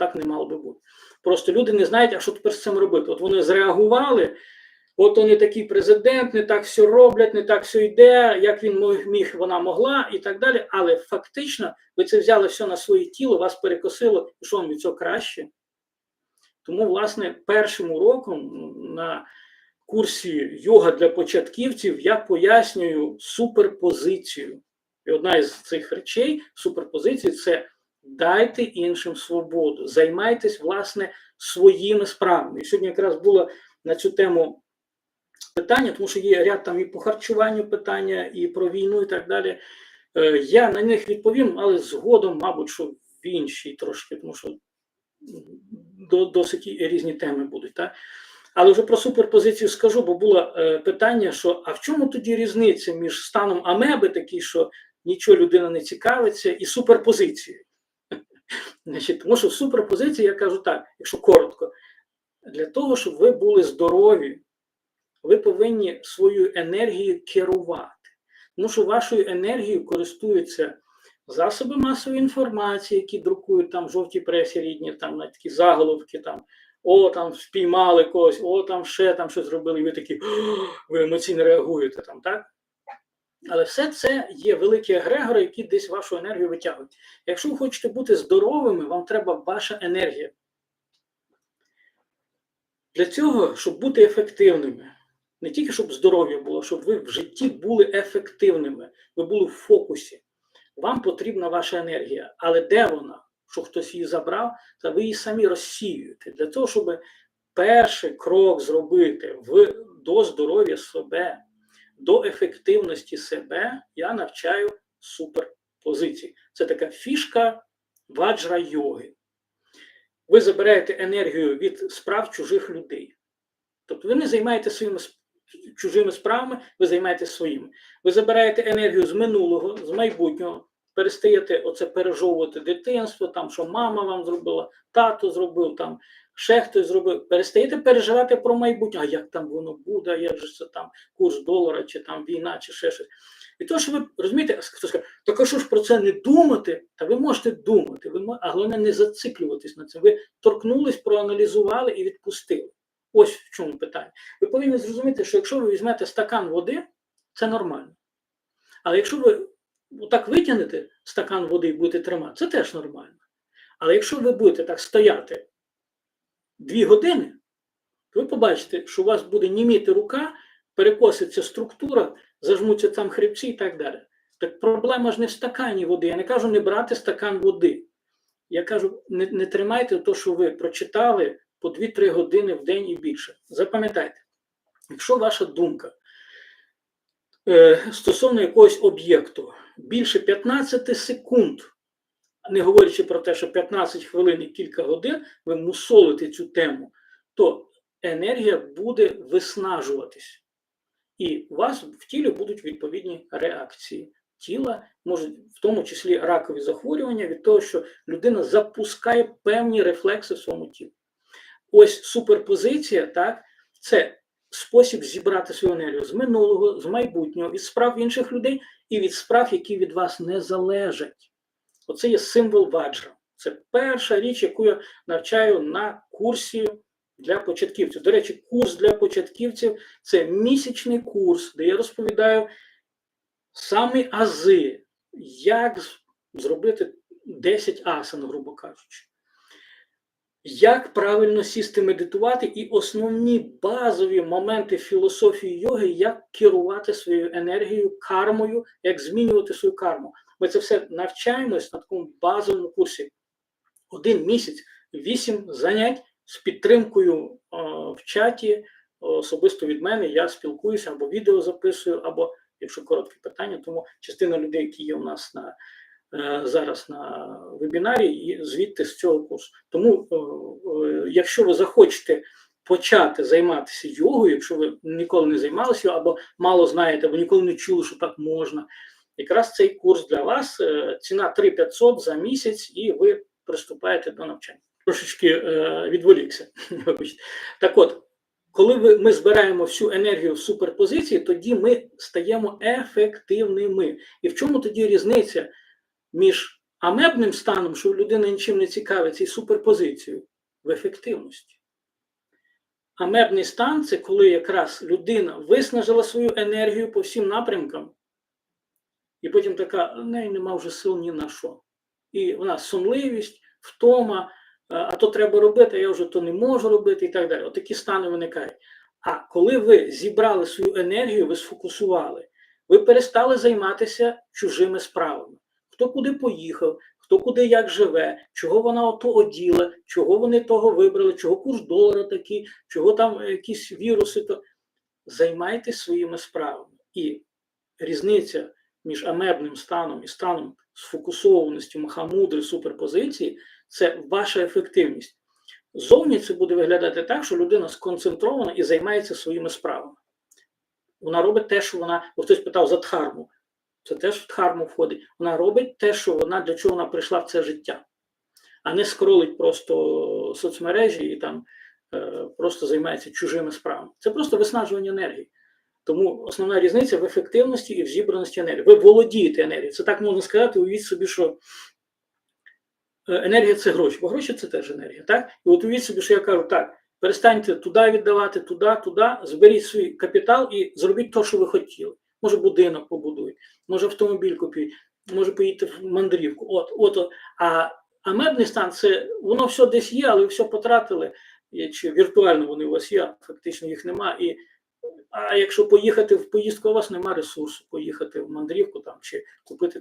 так не мало би бути. Просто люди не знають, а що тепер з цим робити. От вони зреагували. От вони такий президент, не так все роблять, не так все йде, як він міг, вона могла і так далі. Але фактично ви це взяли все на своє тіло, вас перекосило, і що вам від цього краще? Тому, власне, першим уроком на курсі йога для початківців я пояснюю суперпозицію. І одна із цих речей суперпозиції це дайте іншим свободу, займайтесь, власне, своїми справами. І сьогодні якраз було на цю тему питання, тому що є ряд там і по харчуванню питання, і про війну, і так далі. Е, Я на них відповім, але згодом, мабуть, що в іншій трошки, тому що досить різні теми будуть. Так? Але вже про суперпозицію скажу, бо було е, питання, що а в чому тоді різниця між станом амеби, такий, що нічого людина не цікавиться, і суперпозицією? Значить, тому що в суперпозиції я кажу так, якщо коротко, для того, щоб ви були здорові, ви повинні свою енергію керувати. Тому що вашою енергією користуються засоби масової інформації, які друкують там в жовтій пресі рідні, там на такі заголовки, там о, там спіймали когось, о, там ще там щось зробили, і ви такі, ви емоційно реагуєте там, так? Але все це є великі егрегори, які десь вашу енергію витягують. Якщо ви хочете бути здоровими, вам треба ваша енергія. Для цього, щоб бути ефективними, не тільки щоб здоров'я було, щоб ви в житті були ефективними, ви були в фокусі. Вам потрібна ваша енергія. Але де вона? Що хтось її забрав, та ви її самі розсіюєте. Для того, щоб перший крок зробити в, до здоров'я себе, до ефективності себе, я навчаю суперпозиції. Це така фішка ваджра йоги. Ви забираєте енергію від справ чужих людей. Тобто ви не займаєтеся своїми чужими справами, ви займаєтеся своїми. Ви забираєте енергію з минулого, з майбутнього, перестаєте оце пережовувати дитинство, там, що мама вам зробила, тато зробив, там, ще хтось зробив. Перестаєте переживати про майбутнє, а як там воно буде, як же це там курс долара, чи там війна, чи ще щось. І то, що ви розумієте, хтось каже, так а що ж про це не думати? Та ви можете думати, ви а головне не зациклюватись на це. Ви торкнулись, проаналізували і відпустили. Ось в чому питання. Ви повинні зрозуміти, що якщо ви візьмете стакан води, це нормально. Але якщо ви так витягнете стакан води і будете тримати, це теж нормально. Але якщо ви будете так стояти дві години, то ви побачите, що у вас буде німіти рука, перекоситься структура, зажмуться там хребці і так далі. Так проблема ж не в стакані води. Я не кажу не брати стакан води. Я кажу, не, не тримайте те, що ви прочитали по 2-3 години в день і більше. Запам'ятайте, якщо ваша думка е, стосовно якогось об'єкту більше 15 секунд, не говорячи про те, що 15 хвилин і кілька годин ви мусолите цю тему, то енергія буде виснажуватись. І у вас в тілі будуть відповідні реакції тіла, можуть в тому числі ракові захворювання від того, що людина запускає певні рефлекси в своєму тілі. Ось суперпозиція, так, це спосіб зібрати свою енергію з минулого, з майбутнього, від справ інших людей і від справ, які від вас не залежать. Оце є символ ваджра. Це перша річ, яку я навчаю на курсі для початківців. До речі, курс для початківців це місячний курс, де я розповідаю самі ази, як зробити 10 асан, грубо кажучи. Як правильно сісти медитувати, і основні базові моменти філософії йоги, як керувати своєю енергією, кармою, як змінювати свою карму. Ми це все навчаємось на такому базовому курсі. Один місяць, вісім занять з підтримкою в чаті, особисто від мене. Я спілкуюся або відео записую, або якщо коротке питання, тому частина людей, які є у нас на зараз на вебінарі, і звідти з цього курсу. Тому, е, е, якщо ви захочете почати займатися йогою, якщо ви ніколи не займалися або мало знаєте, або ніколи не чули, що так можна, якраз цей курс для вас е, ціна 3500 за місяць, і ви приступаєте до навчання. Трошечки е, відволікся. Так от, коли ми збираємо всю енергію в суперпозиції, тоді ми стаємо ефективними. І в чому тоді різниця між Амебним станом, що людина нічим не цікавиться, і суперпозицією в ефективності. Амебний стан це коли якраз людина виснажила свою енергію по всім напрямкам, і потім така, в неї нема вже сил ні на що. І вона сонливість, втома, а а то треба робити, а я вже то не можу робити, і так далі. Отакі стани виникають. А коли ви зібрали свою енергію, ви сфокусували, ви перестали займатися чужими справами. Хто куди поїхав, хто куди як живе, чого вона ото оділа, чого вони того вибрали, чого курс долара такий, чого там якісь віруси, то займайтесь своїми справами. І різниця між амебним станом і станом сфокусованості, махамудри, суперпозиції це ваша ефективність. Зовні це буде виглядати так, що людина сконцентрована і займається своїми справами. Вона робить те, що вона, хтось питав за дхарму. Це теж в дхарму входить. Вона робить те, що вона для чого вона прийшла в це життя, а не скролить просто соцмережі і там е, просто займається чужими справами. Це просто виснажування енергії. Тому основна різниця в ефективності і в зібраності енергії. Ви володієте енергією. Це так можна сказати, уявіть собі, що е, енергія це гроші, бо гроші це теж енергія. Так? І от уявіть собі, що я кажу, так, перестаньте туди віддавати, туди, туди, зберіть свій капітал і зробіть те, що ви хотіли. Може, будинок побудують, може автомобіль купують, може поїдете в мандрівку. От, от. А, а медний стан це воно все десь є, але ви все потратили. Чи віртуально вони у вас є, фактично їх нема. І, а якщо поїхати в поїздку, у вас нема ресурсу поїхати в мандрівку там чи купити